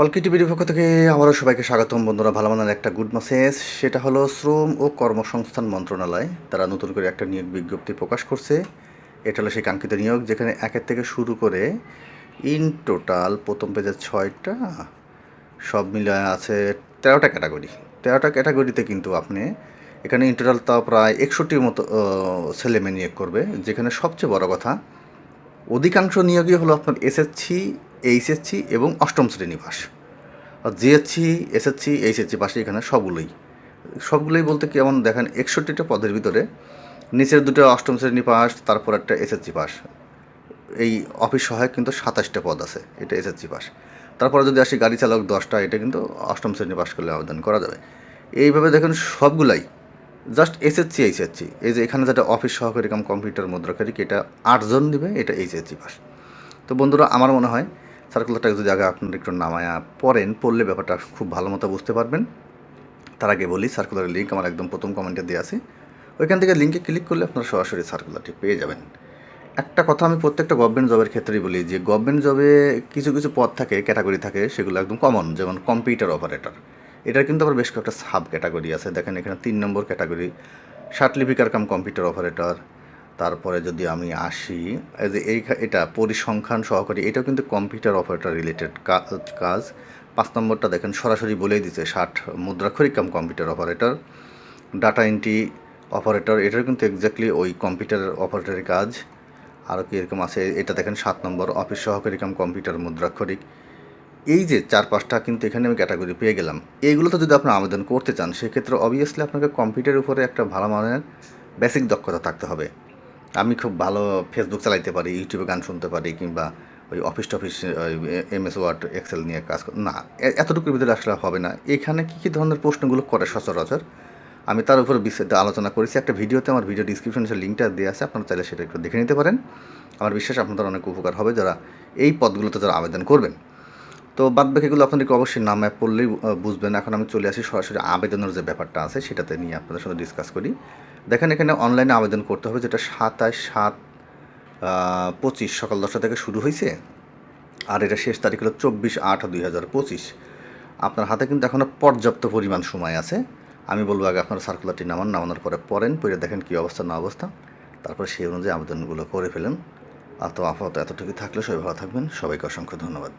অলকি টিভির পক্ষ থেকে আমারও সবাইকে স্বাগতম। বন্ধুরা ভালো মানের একটা গুড মেসেজ সেটা হলো শ্রম ও কর্মসংস্থান মন্ত্রণালয় তারা নতুন করে একটা নিয়োগ বিজ্ঞপ্তি প্রকাশ করছে। এটা হলো সেই কাঙ্ক্ষিত নিয়োগ যেখানে একের থেকে শুরু করে ইন টোটাল প্রথম পেজে ছয়টা সব মিলে আছে তেরোটা ক্যাটাগরি তেরোটা ক্যাটাগরিতে কিন্তু আপনি এখানে ইন টোটাল তাও প্রায় একষট্টির মতো আহ, ছেলে মেয়ে নিয়োগ করবে। যেখানে সবচেয়ে বড় কথা অধিকাংশ নিয়োগই হলো আপনার এসএসসি এইচএসসি এবং অষ্টম শ্রেণি পাস জিএসসি, এসএসসি, এইচএসসি পাশে এখানে সবগুলোই। সবগুলোই বলতে কেমন দেখেন, একষট্টিটা পদের ভিতরে নিচের দুটো অষ্টম শ্রেণি পাস তারপর একটা এসএসসি পাস এই অফিস সহায়ক কিন্তু সাতাশটা পদ আছে, এটা এসএসসি পাস তারপরে যদি আসি গাড়ি চালক দশটা, এটা কিন্তু অষ্টম শ্রেণি পাস করলে আবেদন করা যাবে। এইভাবে দেখেন সবগুলাই, জাস্ট এসএসসি, এইচএসসি। এই যে এখানে যেটা অফিস সহকারী কাম কম্পিউটার মুদ্রাকারী, এটা আটজন নেবে এটা এইচএসসি পাস তো বন্ধুরা, আমার মনে হয় সার্কুলারটা যদি আগে আপনারা একটু নামায়া পড়েন, পড়লে ব্যাপারটা খুব ভালো মতো বুঝতে পারবেন। তার আগে বলি, সার্কুলারের লিঙ্ক আমার একদম প্রথম কমেন্টে দেওয়া আছে। ওইখান থেকে লিঙ্কে ক্লিক করলে আপনারা সরাসরি সার্কুলারটি পেয়ে যাবেন। একটা কথা আমি প্রত্যেকটা গভর্নমেন্ট জবের ক্ষেত্রেই বলি যে গভর্নমেন্ট জবে কিছু কিছু পদ থাকে ক্যাটাগরি থাকে, সেগুলো একদম কমন যেমন কম্পিউটার অপারেটর এটার কিন্তু আবার বেশ কয়েকটা সাব ক্যাটাগরি আছে। দেখেন এখানে তিন নম্বর ক্যাটাগরি সার্টিফিকার কাম কম্পিউটার অপারেটর তারপরে যদি আমি আসি যে এই এটা পরিসংখ্যান সহকারী, এটাও কিন্তু কম্পিউটার অপারেটর রিলেটেড কাজ। পাঁচ নম্বরটা দেখেন, সরাসরি বলেই দিচ্ছে ষাট মুদ্রাক্ষরিক cum computer operator, data entry operator, এটাও কিন্তু এক্স্যাক্টলি ওই কম্পিউটার অপারেটরের কাজ। আরও কি এরকম আছে, এটা দেখেন, সাত নম্বর অফিস সহকারী কাম কম্পিউটার মুদ্রাক্ষরিক এই যে চার পাঁচটা কিন্তু এখানে আমি ক্যাটাগরি পেয়ে গেলাম। এইগুলোতে যদি আপনি আবেদন করতে চান, সেক্ষেত্রে অবভিয়াসলি আপনাকে কম্পিউটারের উপরে একটা ভালো মানের বেসিক দক্ষতা থাকতে হবে। আমি খুব ভালো ফেসবুক চালাইতে পারি ইউটিউবে গান শুনতে পারি কিংবা ওই অফিস টফিস এম এস ওয়ার্ড এক্সেল নিয়ে কাজ না এতটুকুর ভিতরে আসলে হবে না। এখানে কী কী ধরনের প্রশ্নগুলো করে সচরাচর? আমি তার উপরে বিস্তারিত আলোচনা করেছি। একটা ভিডিওতে আমার ভিডিও ডিসক্রিপশনে লিঙ্কটা দেওয়া আছে, আপনারা চাইলে সেটা একটু দেখে নিতে পারেন। আমার বিশ্বাস আপনাদের অনেক উপকার হবে যারা এই পদগুলোতে যারা আবেদন করবেন। তো বাদ বাকিগুলো আপনাদেরকে অবশ্যই নামে পড়লেই বুঝবেন। এখন আমি চলে আসি সরাসরি আবেদনের যে ব্যাপারটা আছে, সেটাতে নিয়ে আপনাদের সাথে ডিসকাস করি। দেখেন, এখানে অনলাইনে আবেদন করতে হবে, যেটা সাতাশ সাত পঁচিশ, সকাল দশটা থেকে শুরু হয়েছে, আর এটা শেষ তারিখ হলো চব্বিশ আট দুই হাজার পঁচিশ। আপনার হাতে কিন্তু এখনও পর্যাপ্ত পরিমাণ সময় আছে। আমি বলব আগে আপনার সার্কুলারটি নামান, নামানোর পরে পড়েন, পড়ে দেখেন কী অবস্থা, না অবস্থা। তারপর সেই অনুযায়ী আবেদনগুলো করে ফেলেন। আর তো আপাতত এতটুকু থাকলে, সবাই ভালো থাকবেন। সবাইকে অসংখ্য ধন্যবাদ।